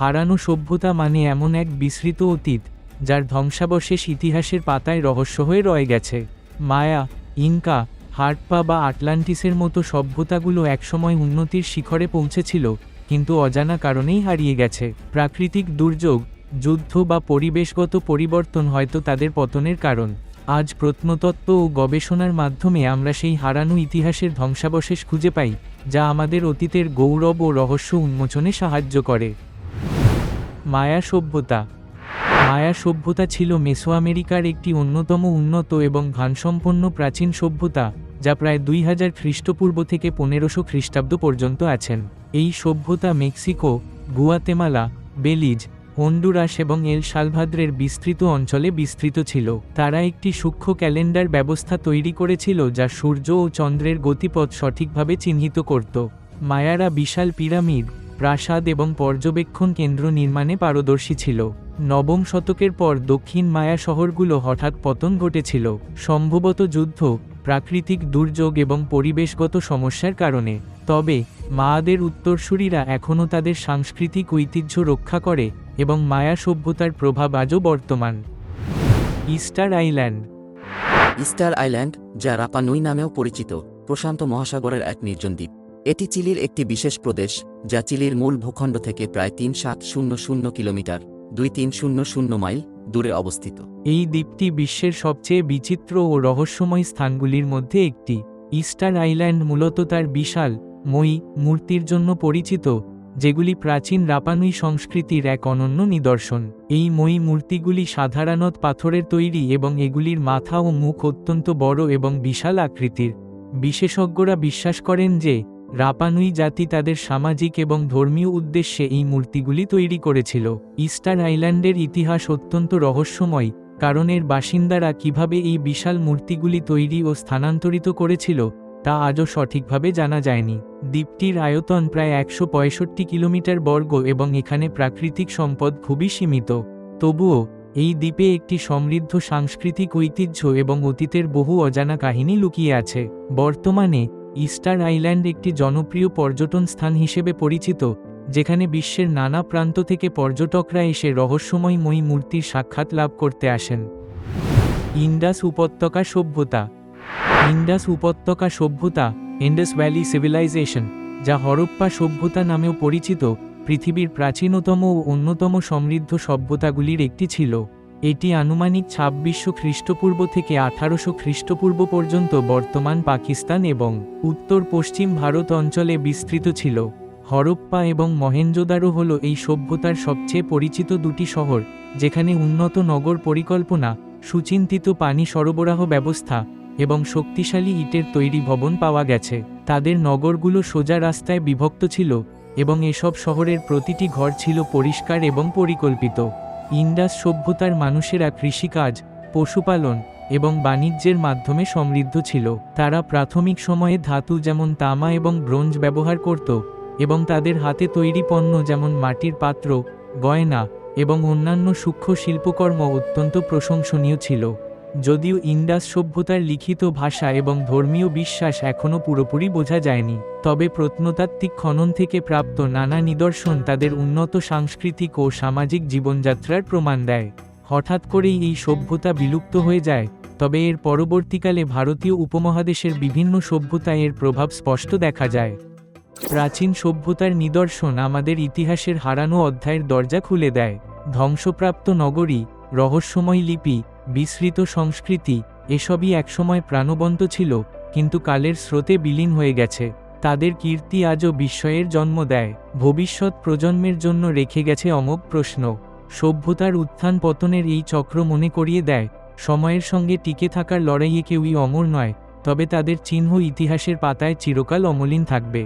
হারানো সভ্যতা মানে এমন এক বিস্মৃত অতীত, যার ধ্বংসাবশেষ ইতিহাসের পাতায় রহস্য হয়ে রয়ে গেছে। মায়া, ইনকা হার্টপা বা আটলান্টিসের মতো সভ্যতাগুলো একসময় উন্নতির শিখরে পৌঁছেছিল, কিন্তু অজানা কারণেই হারিয়ে গেছে। প্রাকৃতিক দুর্যোগ, যুদ্ধ বা পরিবেশগত পরিবর্তন হয়তো তাদের পতনের কারণ। আজ প্রত্নতত্ত্ব ও গবেষণার মাধ্যমে আমরা সেই হারানো ইতিহাসের ধ্বংসাবশেষ খুঁজে পাই, যা আমাদের অতীতের গৌরব ও রহস্য উন্মোচনে সাহায্য করে। মায়া সভ্যতা। মায়া সভ্যতা ছিল মেসো আমেরিকার একটি অন্যতম উন্নত এবং ভানসম্পন্ন প্রাচীন সভ্যতা, যা প্রায় দুই হাজার খ্রিস্টপূর্ব থেকে পনেরোশো খ্রিস্টাব্দ পর্যন্ত আছেন। এই সভ্যতা মেক্সিকো, গুয়াতেমালা, বেলিজ, হন্ডুরাস এবং এল সালভাদ্রের বিস্তৃত অঞ্চলে বিস্তৃত ছিল। তারা একটি সূক্ষ্ম ক্যালেন্ডার ব্যবস্থা তৈরি করেছিল যা সূর্য ও চন্দ্রের গতিপথ সঠিকভাবে চিহ্নিত করত। মায়ারা বিশাল পিরামিড প্রাসাদ এবং পর্যবেক্ষণ কেন্দ্র নির্মাণে পারদর্শী ছিল। নবম শতকের পর দক্ষিণ মায়া শহরগুলো হঠাৎ পতন ঘটেছিল। সম্ভবত যুদ্ধ, প্রাকৃতিক দুর্যোগ এবং পরিবেশগত সমস্যার কারণে। তবে, মায়াদের উত্তরসূরিরা এখনও তাদের সাংস্কৃতিক ঐতিহ্য রক্ষা করে এবং মায়া সভ্যতার প্রভাব আজও বর্তমান। ইস্টার আইল্যান্ড ইস্টার আইল্যান্ড, যা রাপানুই নামেও পরিচিত, প্রশান্ত মহাসাগরের এক নির্জন দ্বীপ। এটি চিলির একটি বিশেষ প্রদেশ, যা চিলির মূল ভূখণ্ড থেকে প্রায় তিন সাত শূন্য শূন্য কিলোমিটার, দুই তিন শূন্য শূন্য মাইল দূরে অবস্থিত। এই দ্বীপটি বিশ্বের সবচেয়ে বিচিত্র ও রহস্যময় স্থানগুলির মধ্যে একটি। ইস্টার আইল্যান্ড মূলত তার বিশাল, মই মূর্তির জন্য পরিচিত, যেগুলি প্রাচীন রাপানুই সংস্কৃতির এক অনন্য নিদর্শন। এই মই মূর্তিগুলি সাধারণত পাথরের তৈরি এবং এগুলির মাথা ও মুখ অত্যন্ত বড় এবং বিশাল আকৃতির। বিশেষজ্ঞরা বিশ্বাস করেন যে রাপানুই জাতি তাদের সামাজিক এবং ধর্মীয় উদ্দেশ্যে এই মূর্তিগুলি তৈরি করেছিল। ইস্টার আইল্যান্ডের ইতিহাস অত্যন্ত রহস্যময়, কারণ এর বাসিন্দারা কীভাবে এই বিশাল মূর্তিগুলি তৈরি ও স্থানান্তরিত করেছিল, তা আজও সঠিকভাবে জানা যায়নি। দ্বীপটির আয়তন প্রায় একশো পঁয়ষট্টি কিলোমিটার বর্গ এবং এখানে প্রাকৃতিক সম্পদ খুবই সীমিত। তবুও, এই দ্বীপে একটি সমৃদ্ধ সাংস্কৃতিক ঐতিহ্য এবং অতীতের বহু অজানা কাহিনী লুকিয়ে আছে। বর্তমানে ইস্টার আইল্যান্ড একটি জনপ্রিয় পর্যটন স্থান হিসেবে পরিচিত, যেখানে বিশ্বের নানা প্রান্ত থেকে পর্যটকরা এসে রহস্যময় মই মূর্তির সাক্ষাৎ লাভ করতে আসেন। ইন্ডাস উপত্যকা সভ্যতা। ইন্ডাস উপত্যকা সভ্যতা, ইন্ডাস ভ্যালি সিভিলাইজেশন, যা হরপ্পা সভ্যতা নামেও পরিচিত, পৃথিবীর প্রাচীনতম ও অন্যতম সমৃদ্ধ সভ্যতাগুলির একটি ছিল। এটি আনুমানিক ছাব্বিশশো খ্রিস্টপূর্ব থেকে আঠারোশো খ্রিস্টপূর্ব পর্যন্ত বর্তমান পাকিস্তান এবং উত্তর পশ্চিম ভারত অঞ্চলে বিস্তৃত ছিল। হরপ্পা এবং মহেঞ্জোদারো হল এই সভ্যতার সবচেয়ে পরিচিত দুটি শহর, যেখানে উন্নত নগর পরিকল্পনা, সুচিন্তিত পানি সরবরাহ ব্যবস্থা এবং শক্তিশালী ইটের তৈরি ভবন পাওয়া গেছে। তাদের নগরগুলো সোজা রাস্তায় বিভক্ত ছিল এবং এসব শহরের প্রতিটি ঘর ছিল পরিষ্কার এবং পরিকল্পিত। ইন্ডাস সভ্যতার মানুষেরা কৃষিকাজ, পশুপালন এবং বাণিজ্যের মাধ্যমে সমৃদ্ধ ছিল। তারা প্রাথমিক সময়ে ধাতু যেমন তামা এবং ব্রোঞ্জ ব্যবহার করত এবং তাদের হাতে তৈরি পণ্য যেমন মাটির পাত্র, গয়না এবং অন্যান্য সূক্ষ্ম শিল্পকর্ম অত্যন্ত প্রশংসনীয় ছিল। যদিও ইন্ডাস সভ্যতার লিখিত ভাষা এবং ধর্মীয় বিশ্বাস এখনও পুরোপুরি বোঝা যায়নি, তবে প্রত্নতাত্ত্বিক খনন থেকে প্রাপ্ত নানা নিদর্শন তাদের উন্নত সাংস্কৃতিক ও সামাজিক জীবনযাত্রার প্রমাণ দেয়। হঠাৎ করেই এই সভ্যতা বিলুপ্ত হয়ে যায়, তবে এর পরবর্তীকালে ভারতীয় উপমহাদেশের বিভিন্ন সভ্যতায় এর প্রভাব স্পষ্ট দেখা যায়। প্রাচীন সভ্যতার নিদর্শন আমাদের ইতিহাসের হারানো অধ্যায়ের দরজা খুলে দেয়। ধ্বংসপ্রাপ্ত নগরী, রহস্যময় লিপি বিস্মৃত সংস্কৃতি, এসবই একসময় প্রাণবন্ত ছিল, কিন্তু কালের স্রোতে বিলীন হয়ে গেছে। তাদের কীর্তি আজও বিস্ময়ের জন্ম দেয়, ভবিষ্যৎ প্রজন্মের জন্য রেখে গেছে অমোঘ প্রশ্ন। সভ্যতার উত্থান পতনের এই চক্র মনে করিয়ে দেয়, সময়ের সঙ্গে টিকে থাকার লড়াইয়ে কেউই অমর নয়, তবে তাদের চিহ্ন ইতিহাসের পাতায় চিরকাল অমলিন থাকবে।